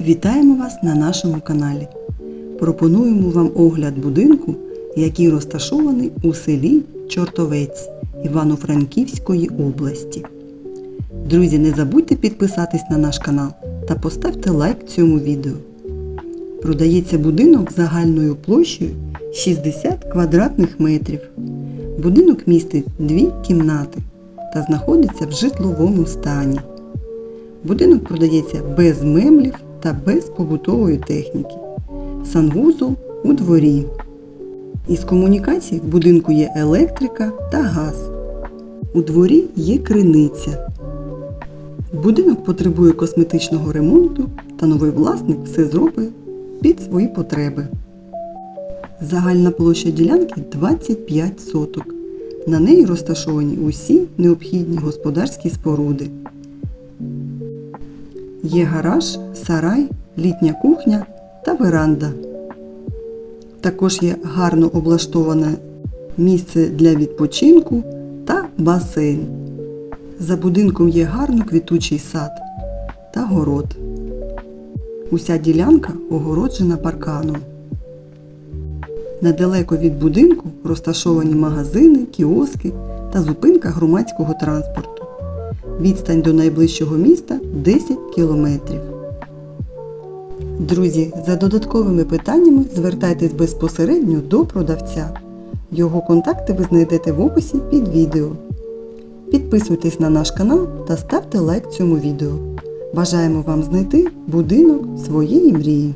Вітаємо вас на нашому каналі. Пропонуємо вам огляд будинку, який розташований у селі Чортовець Івано-Франківської області. Друзі, не забудьте підписатись на наш канал та поставте лайк цьому відео. Продається будинок загальною площею 60 квадратних метрів. Будинок містить дві кімнати та знаходиться в житловому стані. Будинок продається без меблів та без побутової техніки. Санвузол у дворі. Із комунікацій в будинку є електрика та газ. У дворі є криниця. Будинок потребує косметичного ремонту та новий власник все зробить під свої потреби. Загальна площа ділянки 25 соток. На неї розташовані усі необхідні господарські споруди. Є гараж, сарай, літня кухня та веранда. Також є гарно облаштоване місце для відпочинку та басейн. За будинком є гарно квітучий сад та город. Уся ділянка огороджена парканом. Недалеко від будинку розташовані магазини, кіоски та зупинка громадського транспорту. Відстань до найближчого міста 10 кілометрів. Друзі, за додатковими питаннями звертайтесь безпосередньо до продавця. Його контакти ви знайдете в описі під відео. Підписуйтесь на наш канал та ставте лайк цьому відео. Бажаємо вам знайти будинок своєї мрії.